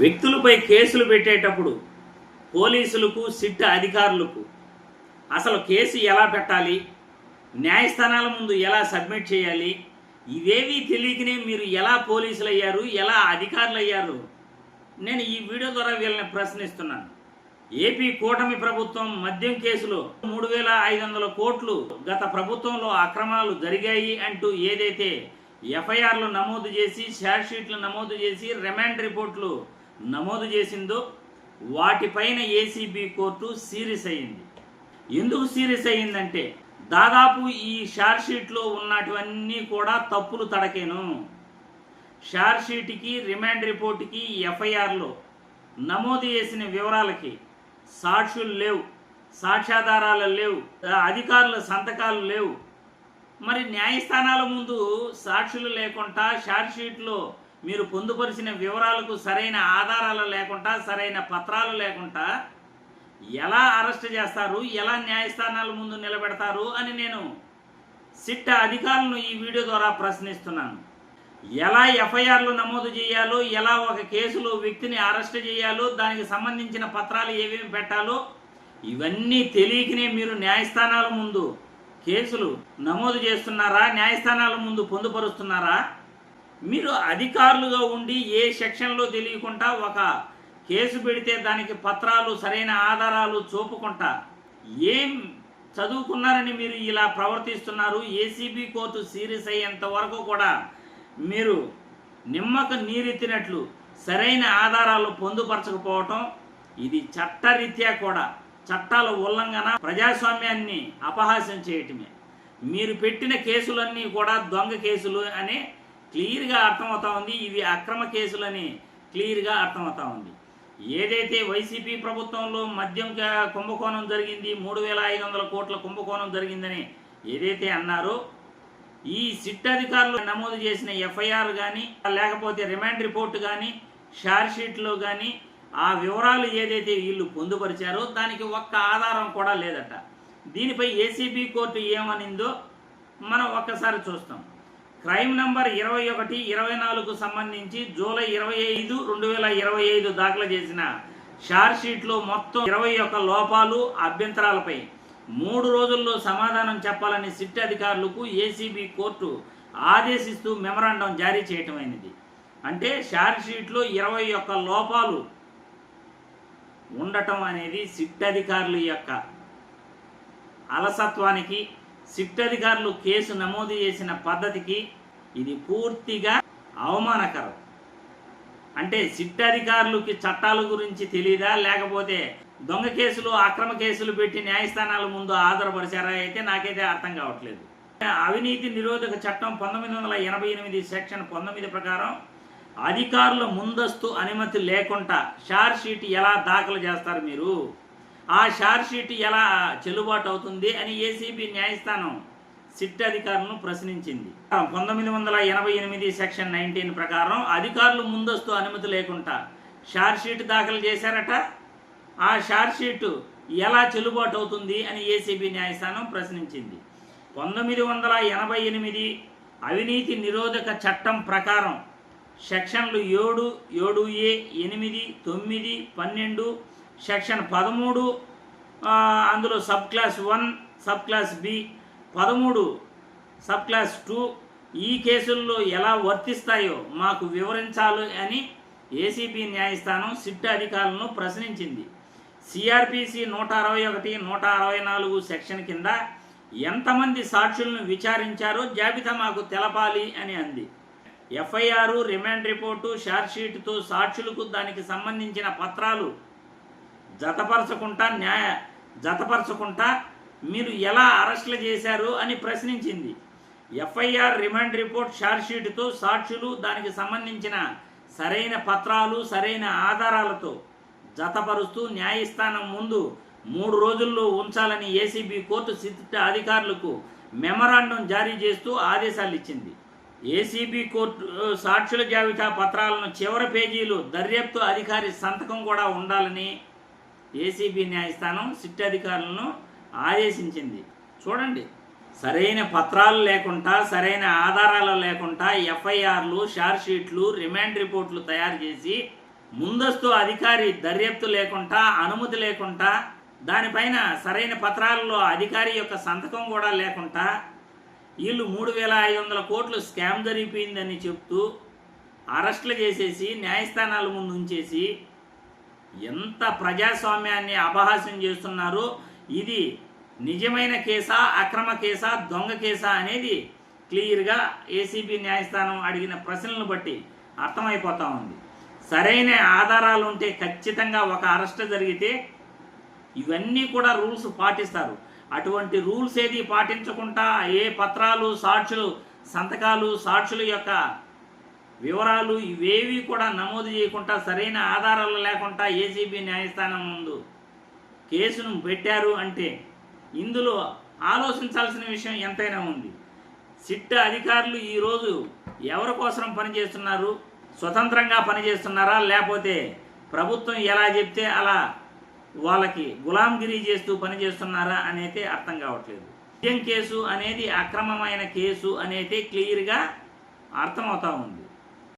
వ్యక్తులపై కేసులు పెట్టేటప్పుడు పోలీసులకు సిట్ అధికారులకు అసలు కేసు ఎలా పెట్టాలి? న్యాయస్థానాల ముందు ఎలా సబ్మిట్ చేయాలి? ఇవేవి తెలియకనే మీరు ఎలా పోలీసులు అయ్యారు ఎలా అధికారులు అయ్యారు నేను ఈ వీడియో ద్వారా వీళ్ళని ప్రశ్నిస్తున్నాను. ఏపీ కూటమి ప్రభుత్వం మద్యం కేసులో మూడు వేల ఐదు వందల కోట్లు గత ప్రభుత్వంలో అక్రమాలు జరిగాయి అంటూ ఏదైతే ఎఫ్ఐఆర్లు నమోదు చేసి షార్ట్ షీట్లు నమోదు చేసి రిమాండ్ రిపోర్ట్లు నమోదు చేసిందో వాటిపైన ఏసీబీ కోర్టు సీరియస్ అయింది ఎందుకు సీరియస్ అయ్యిందంటే దాదాపు ఈ షార్ట్ షీట్లో ఉన్నటువన్నీ కూడా తప్పులు తడకేను. షార్ట్షీట్కి రిమాండ్ రిపోర్ట్కి ఎఫ్ఐఆర్లో నమోదు చేసిన వివరాలకి సాక్షులు లేవు సాక్ష్యాధారాలు లేవు అధికారుల సంతకాలు లేవు. మరి న్యాయస్థానాల ముందు సాక్షులు లేకుండా షార్ట్ షీట్లో మీరు పొందుపరిచిన వివరాలకు సరైన ఆధారాలు లేకుండా సరైన పత్రాలు లేకుండా ఎలా అరెస్ట్ చేస్తారు ఎలా న్యాయస్థానాల ముందు నిలబెడతారు అని నేను సిట్ అధికారులను ఈ వీడియో ద్వారా ప్రశ్నిస్తున్నాను. ఎలా ఎఫ్ఐఆర్లు నమోదు చేయాలో ఎలా ఒక కేసులో వ్యక్తిని అరెస్ట్ చేయాలో దానికి సంబంధించిన పత్రాలు ఏమేమి పెట్టాలో ఇవన్నీ తెలియకనే మీరు న్యాయస్థానాల ముందు కేసులు నమోదు చేస్తున్నారా న్యాయస్థానాల ముందు పొందుపరుస్తున్నారా? మీరు అధికారులుగా ఉండి ఏ సెక్షన్లో తెలియకుండా ఒక కేసు పెడితే దానికి పత్రాలు సరైన ఆధారాలు చూపకుండా ఏం చదువుకున్నారని మీరు ఇలా ప్రవర్తిస్తున్నారు? ఏసీబీ కోర్టు సీరియస్ అయ్యేంత వరకు కూడా మీరు నిమ్మక నీరెత్తినట్లు సరైన ఆధారాలు పొందుపరచకపోవటం ఇది చట్టరీత్యా కూడా చట్టాల ఉల్లంఘన ప్రజాస్వామ్యాన్ని అపహాస్యం చేయటమే. మీరు పెట్టిన కేసులన్నీ కూడా దొంగ కేసులు అని క్లియర్గా అర్థమవుతా ఉంది. ఇవి అక్రమ కేసులని క్లియర్గా అర్థమవుతా ఉంది. ఏదైతే వైసీపీ ప్రభుత్వంలో మద్యం క- కుంభకోణం జరిగింది మూడు వేల ఐదు వందల కోట్ల కుంభకోణం జరిగిందని ఏదైతే అన్నారో ఈ సిట్ అధికారులు నమోదు చేసిన ఎఫ్ఐఆర్ కానీ లేకపోతే రిమాండ్ రిపోర్ట్ కానీ షార్ట్షీట్లో కానీ ఆ వివరాలు ఏదైతే వీళ్ళు పొందుపరిచారో దానికి ఒక్క ఆధారం కూడా లేదట. దీనిపై ఏసీబీ కోర్టు ఏమనిందో మనం ఒక్కసారి చూస్తాం. క్రైమ్ నంబర్ ఇరవై ఒకటి ఇరవై నాలుగు సంబంధించి జూలై ఇరవై ఐదు రెండు వేల ఇరవై ఐదు దాఖలు చేసిన షార్ట్ షీట్లో మొత్తం ఇరవై ఒక్క లోపాలు అభ్యంతరాలపై మూడు రోజుల్లో సమాధానం చెప్పాలని సిట్ అధికారులకు ఏసీబీ కోర్టు ఆదేశిస్తూ మెమరాండం జారీ చేయటమైనది. అంటే షార్ట్ షీట్లో ఇరవై ఒక్క లోపాలు ఉండటం అనేది సిట్ అధికారుల యొక్క అలసత్వానికి సిట్ అధికారులు కేసు నమోదు చేసిన పద్ధతికి ఇది పూర్తిగా అవమానకరం. అంటే సిట్ అధికారులకి చట్టాల గురించి తెలియదా లేకపోతే దొంగ కేసులు అక్రమ కేసులు పెట్టి న్యాయస్థానాల ముందు ఆధారపరిచారా? అయితే నాకైతే అర్థం కావట్లేదు. అవినీతి నిరోధక చట్టం పంతొమ్మిది వందల ఎనభై ఎనిమిది సెక్షన్ పంతొమ్మిది ప్రకారం అధికారుల ముందస్తు అనుమతి లేకుండా షార్ట్ షీట్ ఎలా దాఖలు చేస్తారు మీరు? ఆ షార్ట్ షీట్ ఎలా చెల్లుబాటు అవుతుంది అని ఏసీబీ న్యాయస్థానం సిట్ అధికారులను ప్రశ్నించింది. పంతొమ్మిది వందల ఎనభై ఎనిమిది సెక్షన్ నైన్టీన్ ప్రకారం అధికారులు ముందస్తు అనుమతి లేకుండా షార్ట్షీట్ దాఖలు చేశారట. ఆ షార్ట్షీట్ ఎలా చెల్లుబాటు అవుతుంది అని ఏసీబీ న్యాయస్థానం ప్రశ్నించింది. పంతొమ్మిది వందల ఎనభై ఎనిమిది అవినీతి నిరోధక చట్టం ప్రకారం సెక్షన్లు ఏడు ఏడు ఏ ఎనిమిది తొమ్మిది పన్నెండు సెక్షన్ పదమూడు అందులో sub clause one sub clause B పదమూడు సబ్ క్లాస్ టూ ఈ కేసుల్లో ఎలా వర్తిస్తాయో మాకు వివరించాలి అని ఏసీబీ న్యాయస్థానం సిట్ అధికారులను ప్రశ్నించింది. సిఆర్పిసి నూట అరవై ఒకటి నూట అరవై నాలుగు సెక్షన్ కింద ఎంతమంది సాక్షులను విచారించారో జాబితా మాకు తెలపాలి అని అంది. ఎఫ్ఐఆర్ రిమాండ్ రిపోర్టు షార్ట్షీట్తో సాక్షులకు దానికి సంబంధించిన పత్రాలు జతపరచకుండా న్యాయ జతపరచకుండా మీరు ఎలా అరెస్టులు చేశారు అని ప్రశ్నించింది. ఎఫ్ఐఆర్ రిమాండ్ రిపోర్ట్ షార్ట్షీట్తో సాక్షులు దానికి సంబంధించిన సరైన పత్రాలు సరైన ఆధారాలతో జతపరుస్తూ న్యాయస్థానం ముందు మూడు రోజుల్లో ఉంచాలని ఏసీబీ కోర్టు సిద్ధ అధికారులకు మెమరాండం జారీ చేస్తూ ఆదేశాలు ఇచ్చింది ఏసీబీ కోర్టు సాక్షుల జాబితా పత్రాలను చివరి పేజీలు దర్యాప్తు అధికారి సంతకం కూడా ఉండాలని ఏసీబీ న్యాయస్థానం సిట్ అధికారులను ఆదేశించింది. చూడండి. సరైన పత్రాలు లేకుండా సరైన ఆధారాలు లేకుండా ఎఫ్ఐఆర్లు షార్ట్షీట్లు రిమాండ్ రిపోర్ట్లు తయారు చేసి ముందస్తు అధికారి దర్యాప్తు లేకుండా అనుమతి లేకుండా దానిపైన సరైన పత్రాలలో అధికారి యొక్క సంతకం కూడా లేకుండా వీళ్ళు మూడు వేల ఐదు వందల కోట్లు స్కామ్ జరిగిపోయిందని చెప్తూ అరెస్టులు చేసేసి న్యాయస్థానాల ముందు ఉంచేసి ఎంత ప్రజాస్వామ్యాన్ని అపహాస్యం చేస్తున్నారో? ఇది నిజమైన కేసా అక్రమ కేసా దొంగ కేసా అనేది క్లియర్గా ఏసీబీ న్యాయస్థానం అడిగిన ప్రశ్నలను బట్టి అర్థమైపోతా ఉంది. సరైన ఆధారాలు ఉంటే ఖచ్చితంగా ఒక అరెస్ట్ జరిగితే ఇవన్నీ కూడా రూల్స్ పాటిస్తారు. అటువంటి రూల్స్ ఏది పాటించకుండా ఏ పత్రాలు సాక్షులు సంతకాలు సాక్షుల యొక్క వివరాలు ఇవేవి కూడా నమోదు చేయకుండా సరైన ఆధారాలు లేకుండా ఏసీబీ న్యాయస్థానం ముందు కేసును పెట్టారు అంటే ఇందులో ఆలోచించాల్సిన విషయం ఎంతైనా ఉంది. సిట్ అధికారులు ఈరోజు ఎవరి కోసం పనిచేస్తున్నారు? స్వతంత్రంగా పనిచేస్తున్నారా? లేకపోతే ప్రభుత్వం ఎలా చెప్తే అలా వాళ్ళకి గులాంగిరి చేస్తూ పనిచేస్తున్నారా అనేది అర్థం కావట్లేదు. నిజం కేసు అనేది అక్రమమైన కేసు అనేది క్లియర్గా అర్థమవుతా ఉంది.